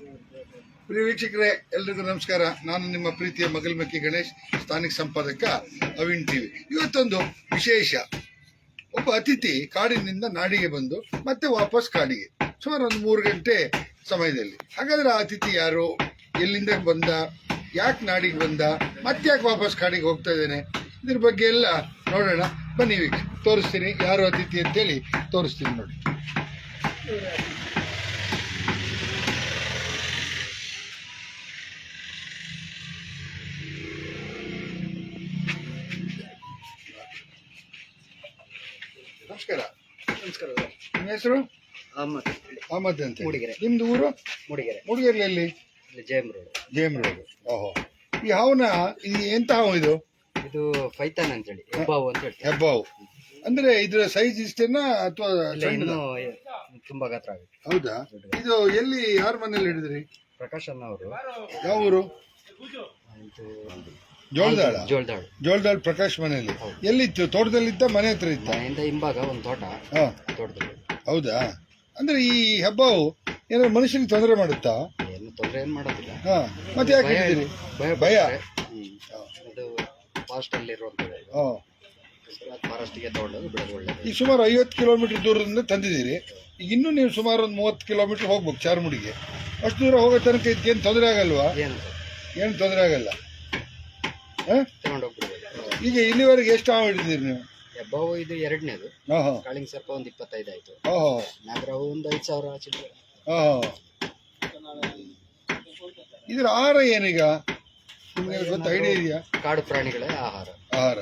ಪ್ರಿಯ ವೀಕ್ಷಕರೇ, ಎಲ್ರಿಗೂ ನಮಸ್ಕಾರ. ನಾನು ನಿಮ್ಮ ಪ್ರೀತಿಯ ಮಗಲ್ಮಕ್ಕಿ ಗಣೇಶ್, ಸ್ಥಾನಿಕ ಸಂಪಾದಕ ಅವಿನ್ ಟಿವಿ. ಇವತ್ತೊಂದು ವಿಶೇಷ. ಒಬ್ಬ ಅತಿಥಿ ಕಾಡಿನಿಂದ ನಾಡಿಗೆ ಬಂದು ಮತ್ತೆ ವಾಪಸ್ ಕಾಡಿಗೆ. ಸುಮಾರು ಒಂದು ಮೂರು ಗಂಟೆ ಸಮಯದಲ್ಲಿ. ಹಾಗಾದ್ರೆ ಆ ಅತಿಥಿ ಯಾರು? ಎಲ್ಲಿಂದ ಬಂದ? ಯಾಕೆ ನಾಡಿಗೆ ಬಂದ? ಮತ್ತೆ ಯಾಕೆ ವಾಪಸ್ ಕಾಡಿಗೆ ಹೋಗ್ತಾ ಇದ್ದೇನೆ? ಇದ್ರ ಬಗ್ಗೆ ಎಲ್ಲ ನೋಡೋಣ. ಬನ್ನಿ ವೀಕ್ಷ, ತೋರಿಸ್ತೀನಿ. ಯಾರು ಅತಿಥಿ ಅಂತೇಳಿ ತೋರಿಸ್ತೀನಿ ನೋಡಿ. ನಮಸ್ಕಾರ. ನಮಸ್ಕಾರ. ನಿಮ್ಮ ಹೆಸರು? ಅಹಮದ್. ಅಹಮದ್ ಅಂತ. ಮೂಡಿಗೆರೆ. ನಿಮ್ದು ಊರು? ಮೂಡಿಗೆರೆ. ಮೂಡಿಗೆರೆಯಲ್ಲಿ? ಇಲ್ಲಿ ಜಯಮ್ ರೋಡ್. ಜೇಮ್ ರೋಡ್. ಓಹೋ. ಈ ಹಾವನ ಇಲ್ಲಿ ಎಂತ ಹಾವು ಇದು? ಇದು ಫೈತಾನ್ ಅಂತೇಳಿ. ಹೆಬ್ಬಾವು ಅಂತ ಹೇಳಿ ಹೆಬ್ಬಾವು. ಅಂದ್ರೆ ಇದ್ರ ಸೈಜ್ ಇಷ್ಟೇನಾ ಅಥವಾ ಇಲ್ಲ ಇನ್ನೂ ತುಂಬಾ ಗಾತ್ರ ಆಗುತ್ತೆ. ಹೌದಾ? ಇದು ಎಲ್ಲಿ ಯಾರ ಮನೇಲಿ ಹಿಡಿದ್ರಿ? ಪ್ರಕಾಶ್ ಅಣ್ಣ ಅವರು ಯಾವ ಊರು ಇದು ಜೋಳದಾಳ? ಜೋಳದಾಳು. ಜೋಳದಾಳ ಪ್ರಕಾಶ್ ಮನೆಯಲ್ಲಿ. ಎಲ್ಲಿತ್ತು? ತೋಟದಲ್ಲಿದ್ದ ಮನೆ ಹತ್ರ ಇತ್ತ? ಮನೆಯಿಂದ ಹಿಂಭಾಗ ಒಂದು ತೋಟ. ಹಾಂ. ತೋಟದಲ್ಲಿ. ಹೌದಾ? ಅಂದ್ರೆ ಈ ಹಬ್ಬವು ಏನಾದ್ರು ಮನುಷ್ಯನಿಗೆ ತೊಂದರೆ ಮಾಡುತ್ತಾ? ಏನು ತೊಂದರೆ ಏನು ಮಾಡೋದಿಲ್ಲ. ಹಾ. ಮತ್ತೆ ಯಾಕೆ ಭಯ ಭಯ ಭಯ. ಅದು ಫಾರೆಸ್ಟ್ ಅಲ್ಲಿ ಇರುವಂತದ್ದು ಹಾ. ಫಾರೆಸ್ಟ್ಗೆ ತಗೊಂಡೋಗಿ ಬಿಡೋದು ಒಳ್ಳೆ ಈಗ ಸುಮಾರು ಐವತ್ತು ಕಿಲೋಮೀಟರ್ ದೂರದಿಂದ ತಂದಿದ್ದೀರಿ. ಈಗ ಇನ್ನೂ ನೀವು ಸುಮಾರು ಒಂದು ಮೂವತ್ತು ಕಿಲೋಮೀಟರ್ ಹೋಗ್ಬೇಕು ಚಾರ್ಮುಡಿಗೆ. ಅಷ್ಟು ದೂರ ಹೋಗೋ ತನಕ ಇದಕ್ಕೇನು ತೊಂದರೆ ಆಗಲ್ವಾ? ಏನು ಏನು ತೊಂದರೆ ಆಗಲ್ಲ? ತಗೊಂಡೋಗ್ಬಿಡ್ಬೋದು. ಈಗ ಇಲ್ಲಿವರೆಗೆ ಎಷ್ಟು ಹಾವು ಹಿಡಿದಿರಿ ನೀವು? ಹೆಬ್ಬಾವು ಇದು ಎರಡನೇದು. ಕಾಳಿಂಗ್ ಸರ್ಪ ಒಂದು ಇಪ್ಪತ್ತೈದು ಆಯ್ತು. ಓಹೋ. ನಾಗರಾವು ಒಂದು ಐದು ಸಾವಿರ ಚಿಲ್ಲರೆ. ಇದ್ರ ಆಹಾರ ಏನೀಗ? ನಿಮಗೆ ಗೊತ್ತ? ಐಡಿಯಾ ಇದೆಯಾ? ಕಾಡು ಪ್ರಾಣಿಗಳೇ ಆಹಾರ. ಆಹಾರ.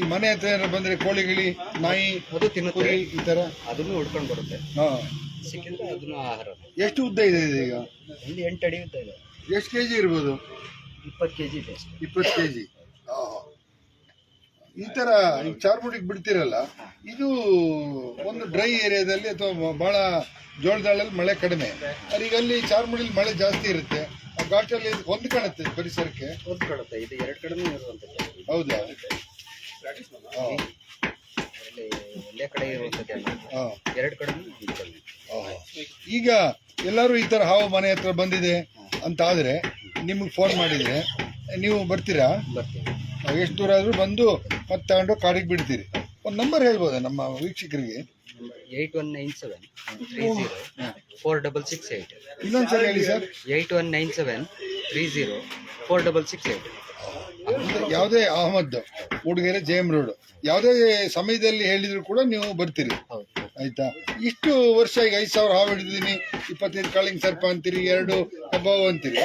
ಈ ಮನೆ ಹತ್ರ ಏನಾರ ಬಂದರೆ ಕೋಳಿ ಗಿಳಿ ನಾಯಿ ಅದು ತಿನ್ನುತ್ತೆ. ಕುರಿ ಈ ಥರ ಅದನ್ನು ಹುಡ್ಕೊಂಡು ಬರುತ್ತೆ. ಹಾಂ. ಸಿಕ್ಕಿದ್ರೆ ಅದನ್ನು ಆಹಾರ. ಎಷ್ಟು ಉದ್ದ ಇದೆ ಇದು ಈಗ? ಒಂದು ಎಂಟು ಅಡಿ ಉದ್ದ ಇದೆ. ಎಷ್ಟು ಕೆ ಜಿ ಇರ್ಬೋದು? ಇಪ್ಪತ್ತು ಕೆ ಜಿ ಇದೆ ಅಷ್ಟೇ. ಇಪ್ಪತ್ತು ಕೆ ಜಿ ಈ ತರ ಈ ಚಾರ್ಮುಡಿಗೆ ಬಿಡ್ತಿರಲ್ಲ ಇದು ಒಂದು ಡ್ರೈ ಏರಿಯಾದಲ್ಲಿ ಅಥವಾ ಬಹಳ ಜೋಳದಾಳಲ್ಲಿ ಮಳೆ ಕಡಿಮೆ. ಆದ್ರೆ ಈಗ ಅಲ್ಲಿ ಚಾರ್ಮುಡಿಲಿ ಮಳೆ ಜಾಸ್ತಿ ಇರುತ್ತೆ ಆ ಘಾಟಲ್ಲಿ ಹೊಂದ್ಕೊಳುತ್ತೆ ಪರಿಸರಕ್ಕೆ. ಹೊಂದ್ಕೊಳತ್ತೆ ಇದು ಎರಡು ಕಡೆನೂ ಇರುವಂಥದ್ದು ಹೌದಾ? ಕಡೆ ಇರುವಂಥದ್ದು ಎರಡು ಕಡೆನೂ ಈಗ ಎಲ್ಲರೂ ಈ ತರ ಹಾವು ಮನೆ ಹತ್ರ ಬಂದಿದೆ ಅಂತ ಆದ್ರೆ ನಿಮಗೆ ಫೋನ್ ಮಾಡಿದ್ರೆ ನೀವು ಬರ್ತೀರಾ? ಎಷ್ಟು ದೂರ ಆದ್ರೂ ಬಂದು ಮತ್ತೆ ತಗೊಂಡು ಕಾಡಿಗೆ ಬಿಡ್ತೀರಿ. ಒಂದು ನಂಬರ್ ಹೇಳ್ಬೋದಾ ನಮ್ಮ ವೀಕ್ಷಕರಿಗೆ? Eight one nine seven three zero four double six eight. ಇನ್ನೊಂದ್ಸಲ ಹೇಳಿ sir. Eight one nine seven three zero four double six eight. ಯಾವುದೇ ಅಹಮದ್ ಹುಡುಗೇರೆ ಜೇಮ್ ರೋಡ್. ಯಾವುದೇ ಸಮಯದಲ್ಲಿ ಹೇಳಿದ್ರು ಕೂಡ ನೀವು ಬರ್ತೀರಿ. ಆಯ್ತಾ? ಇಷ್ಟು ವರ್ಷ ಈಗ ಐದು ಸಾವಿರ ಹಾವು ಹಿಡಿದಿದ್ದೀನಿ. ಇಪ್ಪತ್ತೈದು ಕಾಳಿಂಗ್ ಸರ್ಪ ಅಂತೀರಿ ಎರಡು ಹಬ್ಬವು ಅಂತೀರಿ?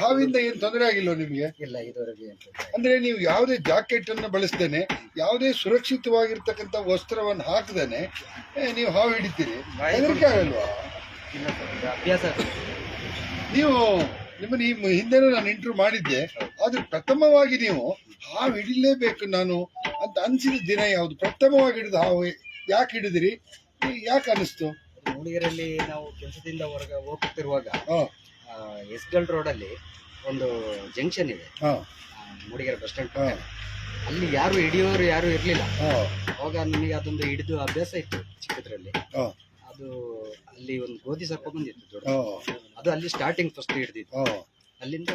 ಹಾವಿಂದ ಏನು ತೊಂದರೆ ಆಗಿಲ್ಲ ನಿಮಗೆ? ಇಲ್ಲ ಇದುವರೆಗೆ ಅಂತ ತೊಂದ್ರೆ ಅಂದ್ರೆ ನೀವು ಯಾವುದೇ ಜಾಕೆಟ್ ಅನ್ನು ಬಳಸ್ದೇನೆ ಯಾವುದೇ ಸುರಕ್ಷಿತವಾಗಿರ್ತಕ್ಕಂಥ ವಸ್ತ್ರವನ್ನು ಹಾಕದೇನೆ ಏ, ನೀವು ಹಾವು ಹಿಡಿತೀರಿ. ಹೆದರಿಕೆ ಆಗಲ್ವಾ ಇಲ್ಲ ಸರ್ ಇದು ಅಭ್ಯಾಸ ನೀವು ನಿಮ್ಮನ್ನ ಈ ಹಿಂದೆನೂ ನಾನು ಇಂಟರ್ವ್ಯೂ ಮಾಡಿದ್ದೆ. ಆದ್ರೆ ಪ್ರಥಮವಾಗಿ ನೀವು ಹಾವು ಹಿಡಿಲೇಬೇಕು ನಾನು ಅಂತ ಅನ್ಸಿದ ದಿನ ಯಾವುದು? ಪ್ರಥಮವಾಗಿ ಹಿಡಿದ ಹಾವು ಯಾಕೆ ಹಿಡಿದಿರಿ? ಯಾಕೆ ಅನಿಸ್ತು? ಮೂಡಿಗೆರೆಯಲ್ಲಿ ನಾವು ಕೆಲಸದಿಂದ ಹೊರಗೆ ಹೋಗ್ತಿರುವಾಗ ಹಾ. ಎಸ್ಗಲ್ ರೋಡಲ್ಲಿ ಒಂದು ಜಂಕ್ಷನ್ ಇದೆ. ಮೂಡಿಗೆರೆ ಬಸ್ ಸ್ಟ್ಯಾಂಡ್ ಅಲ್ಲಿ ಯಾರು ಹಿಡಿಯೋರು ಯಾರು ಇರಲಿಲ್ಲ. ಅವಾಗ ನನಗೆ ಅದೊಂದು ಹಿಡಿದು ಅಭ್ಯಾಸ ಇತ್ತು ಚಿಕ್ಕದ್ರಲ್ಲಿ. ಅದು ಅಲ್ಲಿ ಒಂದು ಗೋಧಿ ಸರ್ಪ ಬಂದಿತ್ತು ದೊಡ್ಡ. ಅದು ಅಲ್ಲಿ ಸ್ಟಾರ್ಟಿಂಗ್ ಫಸ್ಟ್ ಹಿಡಿದಿತ್ತು. ಅಲ್ಲಿಂದ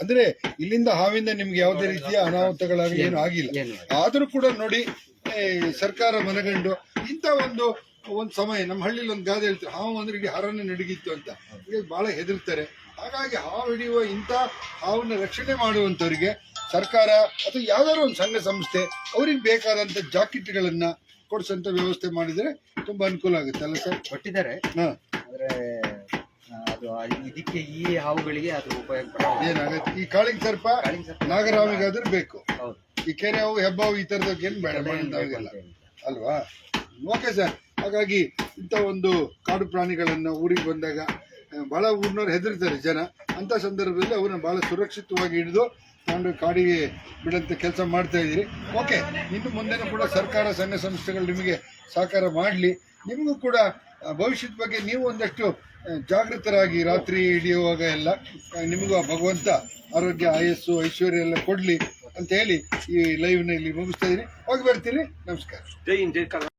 ಅಂದ್ರೆ ಇಲ್ಲಿಂದ ಹಾವಿಂದ ನಿಮ್ಗೆ ಯಾವುದೇ ರೀತಿಯ ಅನಾಹುತಗಳಾಗಿ ಏನು ಆಗಿಲ್ಲ. ಆದರೂ ಕೂಡ ನೋಡಿ ಸರ್ಕಾರ ಮನಗಂಡು ಇಂಥ ಒಂದು ಒಂದು ಸಮಯ ನಮ್ಮ ಹಳ್ಳಿಲಿ ಒಂದು ಗಾದೆ ಹೇಳ್ತಾರೆ ಹಾವು ಅಂದ್ರೆ ಇಡೀ ಹರನೇ ನಡಗಿತ್ತು ಅಂತ. ಈಗ ಬಹಳ ಹೆದರ್ತಾರೆ. ಹಾಗಾಗಿ ಹಾವು ಹಿಡಿಯುವ ಇಂಥ ಹಾವನ್ನ ರಕ್ಷಣೆ ಮಾಡುವಂಥವ್ರಿಗೆ ಸರ್ಕಾರ ಅಥವಾ ಯಾವ್ದಾದ್ರು ಒಂದು ಸಂಘ ಸಂಸ್ಥೆ ಅವ್ರಿಗೆ ಬೇಕಾದಂಥ ಜಾಕೆಟ್ಗಳನ್ನು ಕೊಡಿಸಂತ ವ್ಯವಸ್ಥೆ ಮಾಡಿದ್ರೆ ತುಂಬಾ ಅನುಕೂಲ ಆಗುತ್ತೆ ಅಲ್ಲ ಸರ್? ಕೊಟ್ಟಿದ್ದಾರೆ. ಹಾಂ. ಆದ್ರೆ ಅದು ಇದಕ್ಕೆ ಈ ಹಾವುಗಳಿಗೆ ಅದು ಉಪಯೋಗ ಏನಾಗುತ್ತೆ? ಈ ಕಾಳಿಂಗ್ ಸರ್ಪ ನಾಗರಾವಿಗೆ ಸರ್ಪ. ಬೇಕು. ಹೌದು. ಈ ಕೆರೆ ಹಾವು ಹೆಬ್ಬಾವು ಈ ಥರದಕ್ಕೆ ಏನು ಬೇಡ. ಅಲ್ವಾ? Okay sir. ಹಾಗಾಗಿ ಇಂಥ ಒಂದು ಕಾಡು ಪ್ರಾಣಿಗಳನ್ನು ಊರಿಗೆ ಬಂದಾಗ ಭಾಳ ಊರಿನವ್ರು ಹೆದರ್ತಾರೆ ಜನ. ಅಂಥ ಸಂದರ್ಭದಲ್ಲಿ ಅವ್ರನ್ನ ಭಾಳ ಸುರಕ್ಷಿತವಾಗಿ ಹಿಡಿದು ತಗೊಂಡು ಕಾಡಿಗೆ ಬಿಡಂತ ಕೆಲಸ ಮಾಡ್ತಾ ಇದ್ದೀರಿ. ಓಕೆ, ಇನ್ನು ಮುಂದೆನೂ ಕೂಡ ಸರ್ಕಾರ ಸಂಘ ಸಂಸ್ಥೆಗಳು ನಿಮಗೆ ಸಹಕಾರ ಮಾಡಲಿ. ನಿಮಗೂ ಕೂಡ ಭವಿಷ್ಯದ ಬಗ್ಗೆ ನೀವು ಒಂದಷ್ಟು ಜಾಗೃತರಾಗಿ ರಾತ್ರಿ ಹಿಡಿಯುವಾಗ ಎಲ್ಲ ನಿಮಗೂ ಭಗವಂತ ಆರೋಗ್ಯ, ಆಯಸ್ಸು, ಐಶ್ವರ್ಯ ಎಲ್ಲ ಕೊಡಲಿ ಅಂತ ಹೇಳಿ ಈ ಲೈವ್ನಲ್ಲಿ ಮುಗಿಸ್ತಾ ಇದ್ದೀನಿ. ಹೋಗಿ ಬರ್ತೀರಿ. ನಮಸ್ಕಾರ.